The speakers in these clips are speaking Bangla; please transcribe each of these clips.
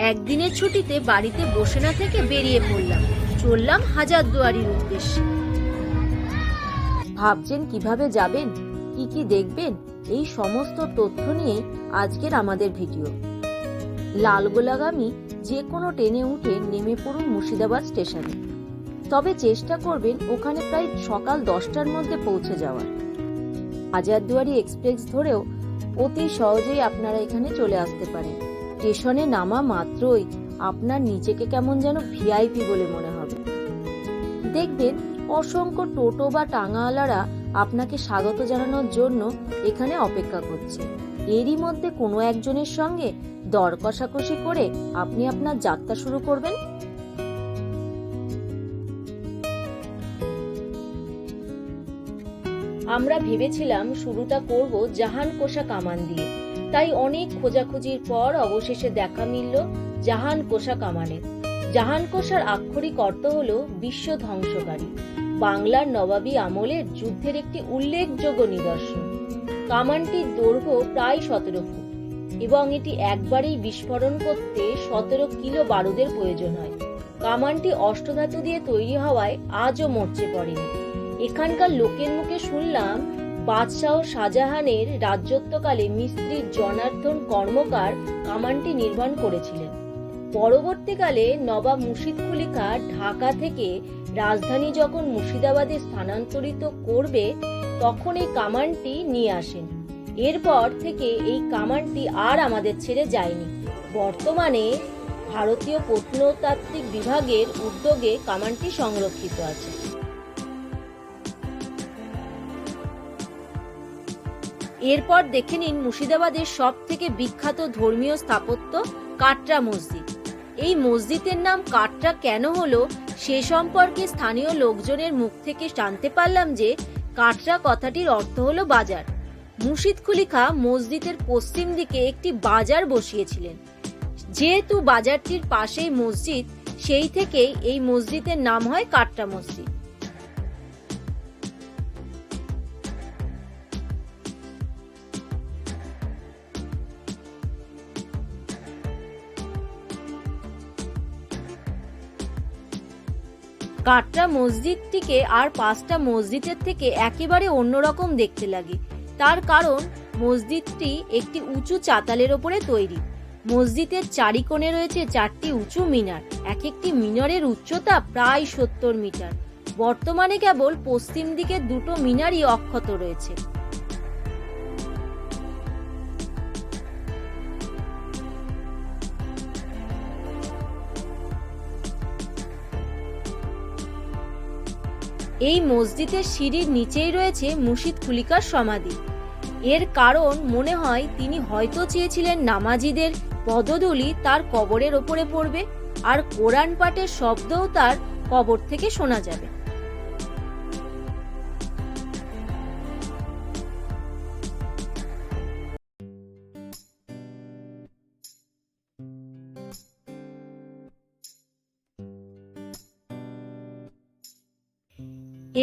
একদিনের ছুটিতে বাড়িতে বসে না থেকে বেরিয়ে পড়লাম। চললাম হাজারদুয়ারির উদ্দেশ্যে। ভাবছেন কীভাবে যাবেন? কি কি দেখবেন? এই সমস্ত তথ্য নিয়ে আজকের আমাদের ভিডিও। লালগোলাগামী যে কোনো ট্রেনে উঠে নেমে পড়ুন মুর্শিদাবাদ স্টেশনে। তবে চেষ্টা করবেন ওখানে প্রায় সকাল দশটার মধ্যে পৌঁছে যাওয়ার। হাজারদুয়ারি এক্সপ্রেস ধরেও অতি সহজেই আপনারা এখানে চলে আসতে পারেন। স্টেশনে নামা মাত্রই আপনার নিজেকে কেমন যেন ভিআইপি বলে মনে হবে। দেখবেন অসংখ্য টোটো বা টাঙাওয়ালারা আপনাকে স্বাগত জানানোর জন্য এখানে অপেক্ষা করছে। এরই মধ্যে কোনো একজনের সঙ্গে দর কষাকষি করে আপনি আপনার যাত্রা শুরু করবেন। আমরা ভেবেছিলাম শুরুটা করব জাহান কোষা কামান দিয়ে। তাই অনেক খোঁজাখুঁজির পর অবশেষে দেখা মিলল জাহান কোষা কামানের জাহান কোষার আক্ষরিক অর্থ হল বিশ্ব ধ্বংসকারী। বাংলার নবাবী আমলের যুদ্ধের একটি উল্লেখযোগ্য নিদর্শন। কামানটির দৈর্ঘ্য প্রায় সতেরো ফুট এবং এটি একবারেই বিস্ফোরণ করতে সতেরো কিলো বারুদের প্রয়োজন হয়। কামানটি অষ্টধাতু দিয়ে তৈরি হওয়ায় আজও মরচে পড়েনি। এখানকার লোকের মুখে শুনলাম বাদশাহ শাহজাহানের রাজ্যত্বকালে মিস্ত্রি জনার্দন কর্মকার কামানটি নির্মাণ করেছিলেন। পরবর্তীকালে নবাব মুর্শিদ কুলিকা ঢাকা থেকে রাজধানী যখন মুর্শিদাবাদে স্থানান্তরিত করবে, তখন এই কামানটি নিয়ে আসেন। এরপর থেকে এই কামানটি আর আমাদের ছেড়ে যায়নি। বর্তমানে ভারতীয় প্রত্নতাত্ত্বিক বিভাগের উদ্যোগে কামানটি সংরক্ষিত আছে। এরপর দেখে নিন মুর্শিদাবাদের সব থেকে বিখ্যাত ধর্মীয় স্থাপত্য কাটরা মসজিদ। এই মসজিদের নাম কাটরা কেন হলো সে সম্পর্কে স্থানীয় লোকজনের মুখ থেকে জানতে পারলাম যে কাটরা কথাটির অর্থ হলো বাজার। মুর্শিদ কুলিখা মসজিদের পশ্চিম দিকে একটি বাজার বসিয়েছিলেন। যেহেতু বাজারটির পাশেই মসজিদ, সেই থেকেই এই মসজিদের নাম হয় কাটরা মসজিদ। কাটরা মসজিদটিকে আর পাঁচটা মসজিদের থেকে একেবারে অন্যরকম দেখতে লাগে। তার কারণ, মসজিদটি একটি উঁচু চাতালের ওপরে তৈরি। মসজিদের চারিকোণে রয়েছে চারটি উঁচু মিনার। এক একটি মিনারের উচ্চতা প্রায় সত্তর মিটার। বর্তমানে কেবল পশ্চিম দিকে দুটো মিনারই অক্ষত রয়েছে। এই মসজিদের সিঁড়ির নিচেই রয়েছে মুর্শিদ কুলিকার সমাধি। এর কারণ মনে হয় তিনি হয়তো চেয়েছিলেন নামাজিদের পদধূলি তার কবরের ওপরে পড়বে আর কোরআন পাঠের শব্দও তার কবর থেকে শোনা যাবে।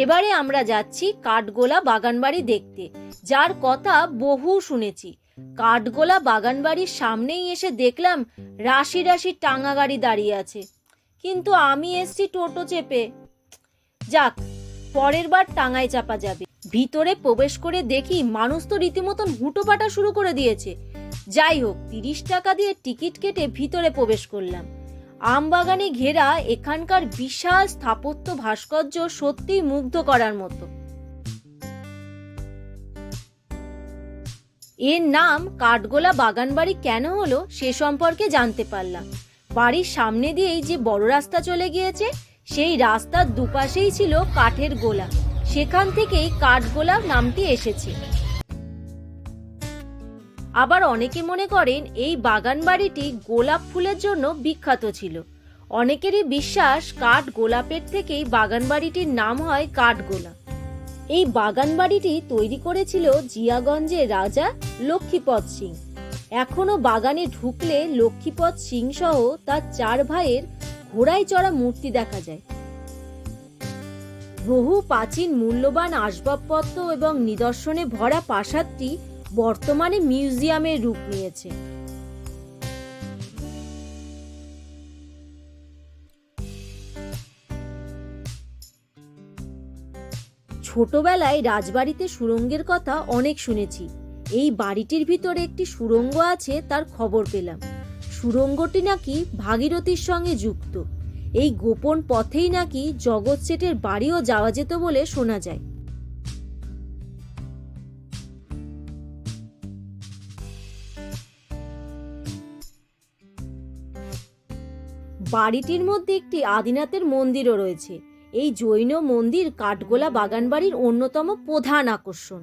এবারে আমরা যাচ্ছি কাঠগোলা বাগানবাড়ি দেখতে। যার কথা বহু শুনেছি। কাঠগোলা বাগানবাড়ির সামনেই এসে দেখলাম রাশি রাশি টাঙা গাড়ি দাঁড়িয়ে আছে। কিন্তু আমি এসছি টোটো চেপে। যাক, পরের বার টাঙায় চাপা যাবে। ভিতরে প্রবেশ করে দেখি মানুষ তো রীতিমতন হুটোপাটা শুরু করে দিয়েছে। যাই হোক, তিরিশ টাকা দিয়ে টিকিট কেটে ভিতরে প্রবেশ করলাম। আমবাগানে ঘেরা এখানকার বিশাল স্থাপত্য ভাস্কর্য সত্যিই মুগ্ধ করার মতো। এর নাম কাঠগোলা বাগান বাড়ি কেন হলো সে সম্পর্কে জানতে পারলাম। বাড়ির সামনে দিয়েই যে বড় রাস্তা চলে গিয়েছে, সেই রাস্তার দুপাশেই ছিল কাঠের গোলা। সেখান থেকেই কাঠগোলা নামটি এসেছে। আবার অনেকে মনে করেন এই বাগান বাড়িটি গোলাপ ফুলের জন্য বিখ্যাত ছিল। অনেকেরই বিশ্বাস কাঠ গোলাপের থেকেই বাগান বাড়িটির নাম হয় কাঠগোলা এই বাগান বাড়িটি তৈরি করেছিল জিয়াগঞ্জের রাজা লক্ষ্মীপদ সিং। এখনও বাগানে ঢুকলে লক্ষ্মীপদ সিং সহ তার চার ভাইয়ের ঘোড়ায় চড়া মূর্তি দেখা যায়। বহু প্রাচীন মূল্যবান আসবাবপত্র এবং নিদর্শনে ভরা প্রাসাদটি বর্তমানে মিউজিয়ামের রূপ নিয়েছে। ছোটবেলায় রাজবাড়িতে সুরঙ্গের কথা অনেক শুনেছি। এই বাড়িটির ভিতরে একটি সুরঙ্গ আছে, তার খবর পেলাম। সুরঙ্গটি নাকি ভাগীরথীর সঙ্গে যুক্ত। এই গোপন পথেই নাকি জগৎ সেটের বাড়িও যাওয়া যেত বলে শোনা যায়। বাড়িটির মধ্যে একটি আদিনাথের মন্দিরও রয়েছে। এই জৈন মন্দির কাঠগোলা বাগানবাড়ির অন্যতম প্রধান আকর্ষণ।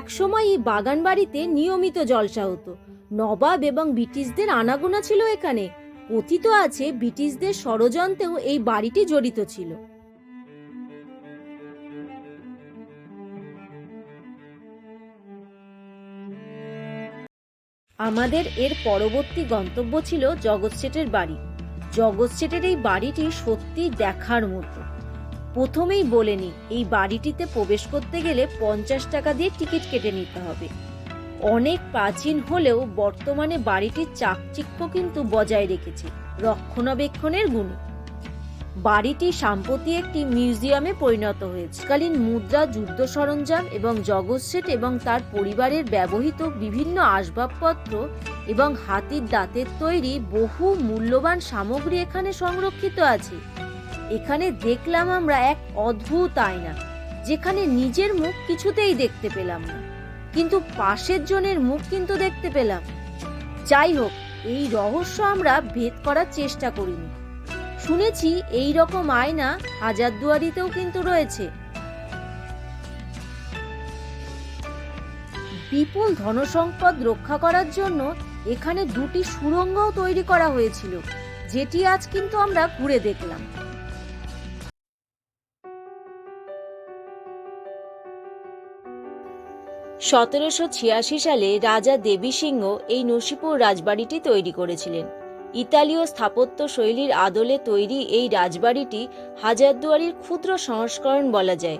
একসময় এই বাগান বাড়িতে নিয়মিত জলসা হতো। নবাব এবং ব্রিটিশদের আনাগোনা ছিল এখানে। কথিত আছে, ব্রিটিশদের ষড়যন্ত্রেও এই বাড়িটি জড়িত ছিল। আমাদের এর পরবর্তী গন্তব্য ছিল জগৎ শেঠের বাড়ি। জগৎ শেঠের এই বাড়িটি সত্যি দেখার মতো। প্রথমেই বলে বলেনি এই বাড়িটিতে প্রবেশ করতে গেলে পঞ্চাশ টাকা দিয়ে টিকিট কেটে নিতে হবে। অনেক প্রাচীন হলেও বর্তমানে বাড়িটির চাকচিক্য কিন্তু বজায় রেখেছে, রক্ষণাবেক্ষণের গুণে। বাড়িটি সাম্প্রতি একটি মিউজিয়ামে পরিণত হয়েছে। কালীন মুদ্রা, যুদ্ধ সরঞ্জাম এবং জগৎ শেঠ এবং তার পরিবারের ব্যবহৃত বিভিন্ন আসবাবপত্র এবং হাতির দাঁতের তৈরি বহু মূল্যবান সামগ্রী এখানে সংরক্ষিত আছে। এখানে দেখলাম আমরা এক অদ্ভুত আয়না, যেখানে নিজের মুখ কিছুতেই দেখতে পেলাম না। কিন্তু পাশের জনের মুখ কিন্তু দেখতে পেলাম। যাই হোক, এই রহস্য আমরা ভেদ করার চেষ্টা করিনি। শুনেছি এই রকম আয়না হাজারদুয়ারিতেও কিন্তু রয়েছে। বিপুল ধনসম্পদ রক্ষা করার জন্য এখানে দুটি সুড়ঙ্গও তৈরি করা হয়েছিল, যেটি আজ কিন্তু আমরা ঘুরে দেখলাম। সতেরোশো ছিয়াশি সালে রাজা দেবী সিংহ এই নসিপুর রাজবাড়িটি তৈরি করেছিলেন। ইতালীয় স্থাপত্য শৈলীর আদলে তৈরি এই রাজবাড়িটি হাজারদুয়ারির ক্ষুদ্র সংস্করণ বলা যায়।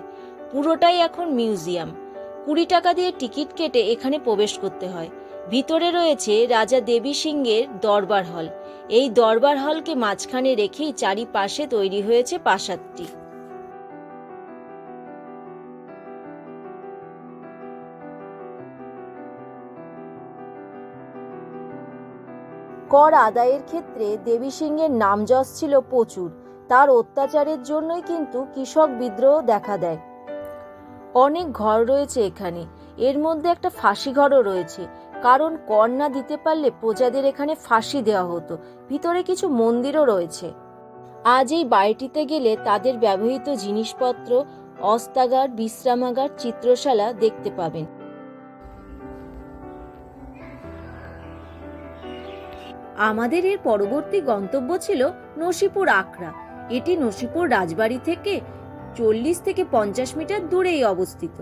পুরোটাই এখন মিউজিয়াম। কুড়ি টাকা দিয়ে টিকিট কেটে এখানে প্রবেশ করতে হয়। ভিতরে রয়েছে রাজা দেবী সিংহের দরবার হল। এই দরবার হলকে মাঝখানে রেখেই চারিপাশে তৈরি হয়েছে প্রাসাদটি কর আদায়ের ক্ষেত্রে দেবী সিংহের নামযশ ছিল প্রচুর। তার অত্যাচারের জন্যই কিন্তু কৃষক বিদ্রোহ দেখা দেয়। অনেক ঘর রয়েছে এখানে। এর মধ্যে একটা ফাঁসি ঘরও রয়েছে। কারণ কর না দিতে পারলে প্রজাদের এখানে ফাঁসি দেওয়া হতো। ভিতরে কিছু মন্দিরও রয়েছে। আজ এই বাড়িটিতে গেলে তাদের ব্যবহৃত জিনিসপত্র, অস্তাগার, বিশ্রামাগার, চিত্রশালা দেখতে পাবেন। আমাদের এর পরবর্তী গন্তব্য ছিল নসিপুর আখড়া। এটি নসিপুর রাজবাড়ি থেকে চল্লিশ থেকে পঞ্চাশ মিটার দূরেই অবস্থিত।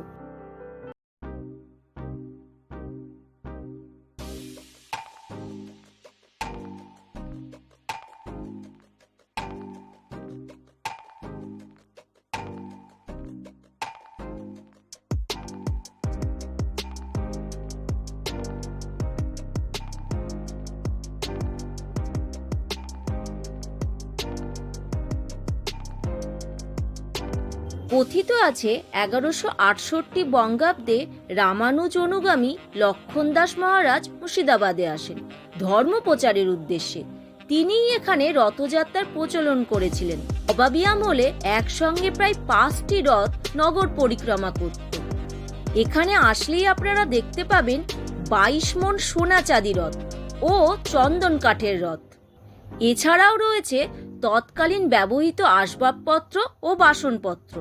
কথিত আছে এগারোশো আটষট্টি বঙ্গাব্দে রামানুজ অনুগামী লক্ষণ দাস মহারাজ মুর্শিদাবাদে আসেন, ধর্ম প্রচারের উদ্দেশ্যে। তিনিই এখানে রথযাত্রার প্রচলন করেছিলেন। অবাবি আমলে একসঙ্গে প্রায় পাঁচটি রথ নগর পরিক্রমা করত। এখানে আসলেই আপনারা দেখতে পাবেন বাইশ মন সোনা চাঁদি রথ ও চন্দন কাঠের রথ। এছাড়াও রয়েছে তৎকালীন ব্যবহৃত আসবাবপত্র ও বাসনপত্র।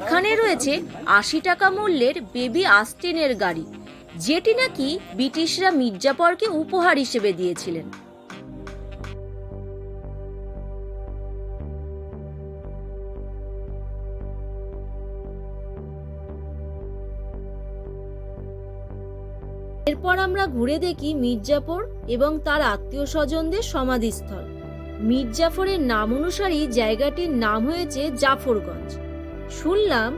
এখানে রয়েছে আশি টাকা মূল্যের বেবি আস্টিনের গাড়ি, যেটি নাকি ব্রিটিশরা মির্জাপরকে উপহার হিসেবে দিয়েছিলেন। এরপর আমরা ঘুরে দেখি মির্জাপুর এবং তার আত্মীয় স্বজনদের সমাধিস্থল। মির্জাফরের নাম অনুসারী জায়গাটির নাম হয়েছে জাফরগঞ্জ। শুনলাম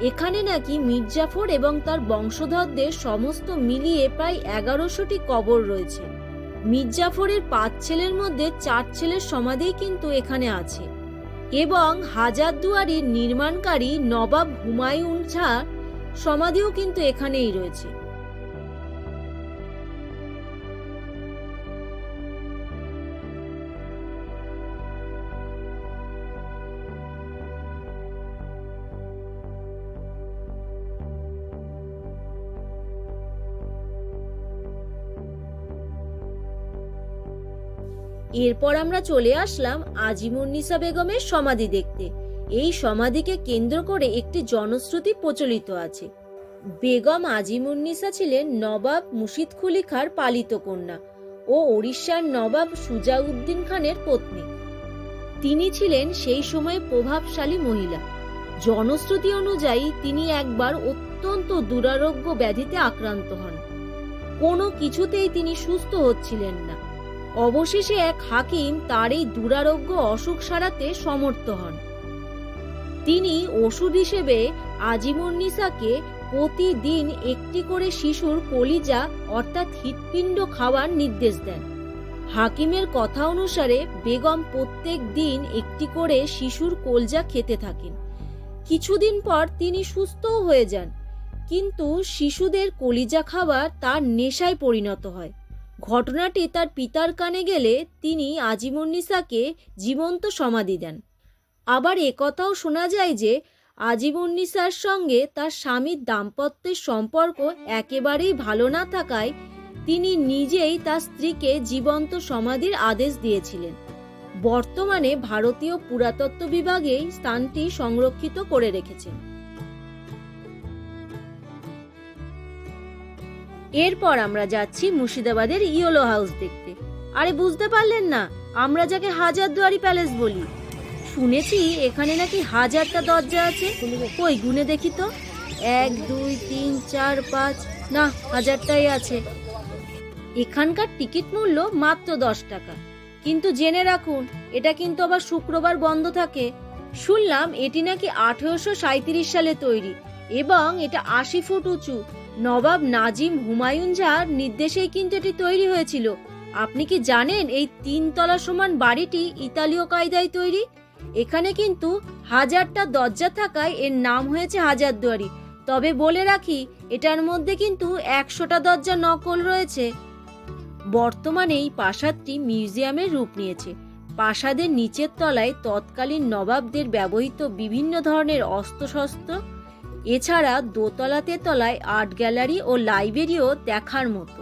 এখানে নাকি মির্জাফর এবং তার বংশধরদের সমস্ত মিলিয়ে প্রায় এগারোশোটি কবর রয়েছে। মির্জাফরের পাঁচ ছেলের মধ্যে চার ছেলের সমাধি কিন্তু এখানে আছে। এবং হাজারদুয়ারির নির্মাণকারী নবাব হুমায়ুন ঝা সমাধিও কিন্তু এখানেই রয়েছে। এরপর আমরা চলে আসলাম আজিমুন্নিসা বেগমের সমাধি দেখতে। এই সমাধিকে কেন্দ্র করে একটি জনশ্রুতি প্রচলিত আছে। বেগম আজিমুন্নিসা ছিলেন নবাব মুর্শিদ কুলি খাঁর পালিত কন্যা ও ওড়িশার নবাব সুজাউদ্দিন খানের পত্নী। তিনি ছিলেন সেই সময়ে প্রভাবশালী মহিলা। জনশ্রুতি অনুযায়ী তিনি একবার অত্যন্ত দুরারোগ্য ব্যাধিতে আক্রান্ত হন। কোনো কিছুতেই তিনি সুস্থ হচ্ছিলেন না। অবশেষে এক হাকিম তার এই দুরারোগ্য অসুখ সারাতে সমর্থ হন। তিনি ওষুধ হিসেবে আজিমুন্নিসাকে প্রতিদিন একটি করে শিশুর কলিজা, অর্থাৎ হৃৎপিণ্ড খাওয়ার নির্দেশ দেন। হাকিমের কথা অনুসারে বেগম প্রত্যেক দিন একটি করে শিশুর কলজা খেতে থাকেন। কিছুদিন পর তিনি সুস্থও হয়ে যান, কিন্তু শিশুদের কলিজা খাওয়া তার নেশায় পরিণত হয়। ঘটনাটি তার পিতার কানে গেলে তিনি আজিমুন্নিসাকে জীবন্ত সমাধি দেন। আবার একথাও শোনা যায় যে আজিমুন্নিসার সঙ্গে তার স্বামীর দাম্পত্যের সম্পর্ক একেবারেই ভালো না থাকায় তিনি নিজেই তার স্ত্রীকে জীবন্ত সমাধির আদেশ দিয়েছিলেন। বর্তমানে ভারতীয় পুরাতত্ত্ব বিভাগেই স্থানটি সংরক্ষিত করে রেখেছেন এরপর আমরা যাচ্ছি মুর্শিদাবাদের ইয়োলো হাউস দেখতে। আরে বুঝতে পারলেন না, আমরা যাকে হাজারদুয়ারি প্যালেস বলি। শুনেছি এখানে নাকি হাজারটা দরজা আছে। কই, গুনে দেখি তো। এক, দুই, তিন, চার, পাঁচ, না, হাজারটাই আছে। এখানকার টিকিট মূল্য মাত্র দশ টাকা। কিন্তু জেনে রাখুন, এটা কিন্তু আবার শুক্রবার বন্ধ থাকে। শুনলাম এটি নাকি আঠেরোশো সাঁত্রিশ সালে তৈরি, এবং এটা আশি ফুট উঁচু। নবাব নাজিম হুমায়ুন ঝার নির্দেশেই কিন্তু এটি তৈরি হয়েছিল। আপনি কি জানেন এই তিনতলা সমান বাড়িটি ইতালীয় কায়দায় তৈরি? এখানে কিন্তু হাজারটা দরজা থাকায় এর নাম হয়েছে হাজারদুয়ারি। তবে বলে রাখি, এটার মধ্যে কিন্তু একশোটা দরজা নকল রয়েছে। বর্তমানে এই প্রাসাদটি মিউজিয়ামের রূপ নিয়েছে। প্রাসাদের নিচের তলায় তৎকালীন নবাবদের ব্যবহৃত বিভিন্ন ধরনের অস্ত্রশস্ত্র এছাড়া দোতলা তেতলায় আর্ট গ্যালারি ও লাইব্রেরিও দেখার মতো।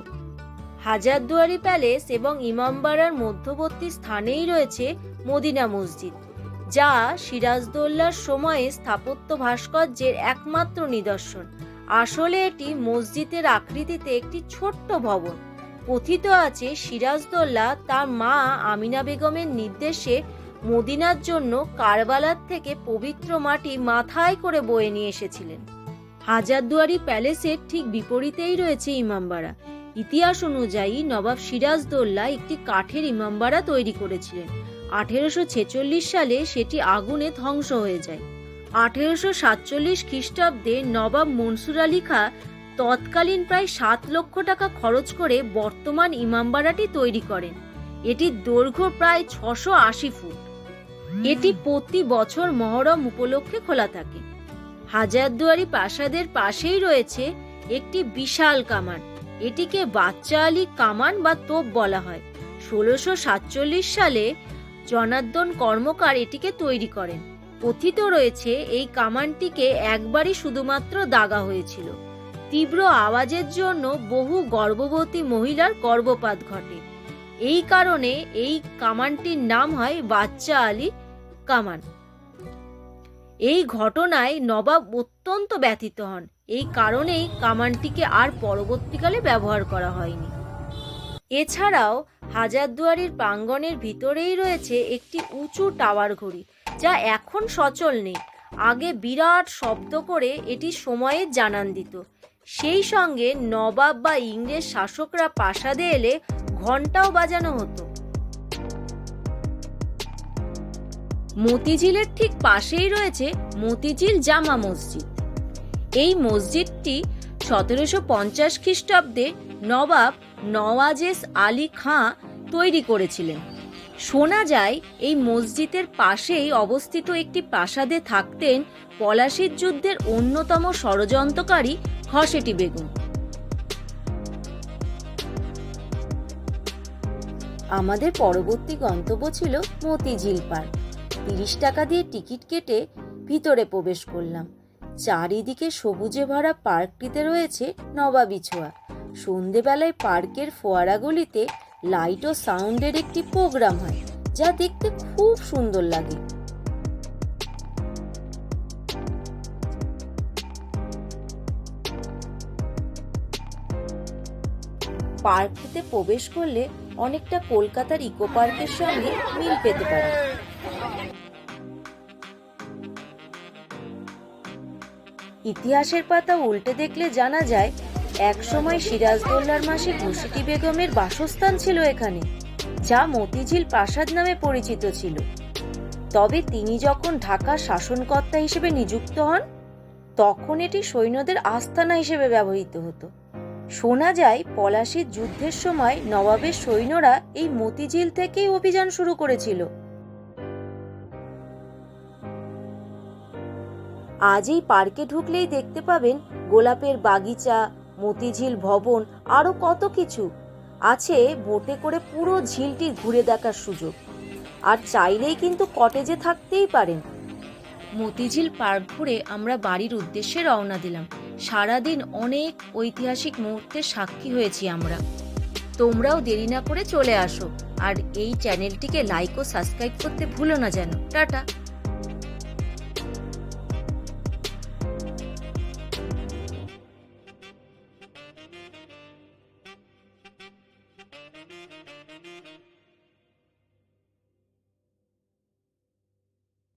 হাজারদুয়ারি প্যালেস এবং ইমামবাড়ার মধ্যবর্তী স্থানেই রয়েছে মদিনা মসজিদ, যা সিরাজদৌল্লার সময়ে স্থাপত্য ভাস্কর্যের একমাত্র নিদর্শন। আসলে এটি মসজিদের আকৃতিতে একটি ছোট্ট ভবন। কথিত আছে, সিরাজদৌল্লা তার মা আমিনা বেগমের নির্দেশে মদিনার জন্য কারবালার থেকে পবিত্র মাটি মাথায় করে বয়ে নিয়ে এসেছিলেন। হাজারদুয়ারি প্যালেসের ঠিক বিপরীতেই রয়েছে ইমামবাড়া। ইতিহাস অনুযায়ী নবাব সিরাজদৌল্লা একটি কাঠের ইমামবাড়া তৈরি করেছিলেন। আঠেরোশো ছেচল্লিশ সালে সেটি আগুনে ধ্বংস হয়ে যায়। আঠেরোশো সাতচল্লিশ খ্রিস্টাব্দে নবাব মনসুর আলী খা তৎকালীন প্রায় সাত লক্ষ টাকা খরচ করে বর্তমান ইমামবাড়াটি তৈরি করেন। এটির দৈর্ঘ্য প্রায় ছশো আশি ফুট। এটি প্রতি বছর মহরম উপলক্ষে খোলা থাকে। হাজারদুয়ারি প্রাসাদের পাশেই রয়েছে একটি বিশাল কামান। এটিকে বাচ্চা আলী কামান বা তোপ বলা হয়। ষোলোশো সাতচল্লিশ সালে জনার্দন কর্মকার এটিকে তৈরি করেন। কথিত রয়েছে, এই কামানটিকে একবারই শুধুমাত্র দাগা হয়েছিল। তীব্র আওয়াজের জন্য বহু গর্ভবতী মহিলার গর্ভপাত ঘটে। এই কারণে এই কামানটির নাম হয় বাচ্চা আলী কামান। এই ঘটনায় নবাব অত্যন্ত ব্যথিত হন। এই কারণেই কামানটিকে আর পরবর্তীকালে ব্যবহার করা হয়নি। এছাড়াও হাজারদুয়ারির প্রাঙ্গণের ভিতরেই রয়েছে একটি উঁচু টাওয়ার ঘড়ি, যা এখন সচল নেই। আগে বিরাট শব্দ করে এটি সময়ে জানান দিত। সেই সঙ্গে নবাব বা ইংরেজ শাসকরা প্রাসাদে এলে ঘন্টাও বাজানো হতো। মতিঝিলের ঠিক পাশেই রয়েছে মতিঝিল জামা মসজিদ। এই মসজিদটি সতেরোশো পঞ্চাশ খ্রিস্টাব্দে নবাব নওয়াজেস আলী খাঁ তৈরি করেছিলেন। শোনা যায়, এই মসজিদের পাশেই অবস্থিত একটি প্রাসাদে থাকতেন পলাশির যুদ্ধের অন্যতম ষড়যন্ত্রকারী খসেটি বেগুন। আমাদের পরবর্তী গন্তব্য ছিল মতিঝিল পার্ক। তিরিশ টাকা দিয়ে টিকিট কেটে ভিতরে প্রবেশ করলাম। চারিদিকে সবুজে ভরা পার্কটিতে রয়েছে নবাবি ছোঁয়া। সন্ধেবেলায় পার্কের ফোয়ারাগুলিতে লাইট ও সাউন্ডের একটি প্রোগ্রাম হয়, যা দেখতে খুব সুন্দর লাগে। পার্কটিতে প্রবেশ করলে অনেকটা কলকাতার ইকো পার্কের সঙ্গে মিল পেতে পারে। ইতিহাসের পাতা উল্টে দেখলে জানা যায়, একসময় সিরাজদৌল্লার মাসে ঘুষিটি বেগমের বাসস্থান ছিল এখানে, যা মতিঝিল প্রাসাদ নামে পরিচিত ছিল। তবে তিনি যখন ঢাকার শাসনকর্তা হিসেবে নিযুক্ত হন, তখন এটি সৈন্যদের আস্তানা হিসেবে ব্যবহৃত হতো। শোনা যায়, পলাশির যুদ্ধের সময় নবাবের সৈন্যরা এই মতিঝিল থেকেই অভিযান শুরু করেছিল। আজ এই পার্কে ঢুকলেই দেখতে পাবেন গোলাপের বাগিচা, মতিঝিল ভবন, আরও কত কিছু। আছে বোটে করে পুরো ঝিলটি ঘুরে দেখার সুযোগ। আর চাইলেই কিন্তু কটেজে থাকতেই পারেন। মতিঝিল পার্ক ঘুরে আমরা বাড়ির উদ্দেশ্যে রওনা দিলাম। সারাদিন অনেক ঐতিহাসিক মুহূর্তের সাক্ষী হয়েছি আমরা। তোমরাও দেরি না করে চলে আসো, আর এই চ্যানেলটিকে লাইক ও সাবস্ক্রাইব করতে ভুলো না যেন। টাটা।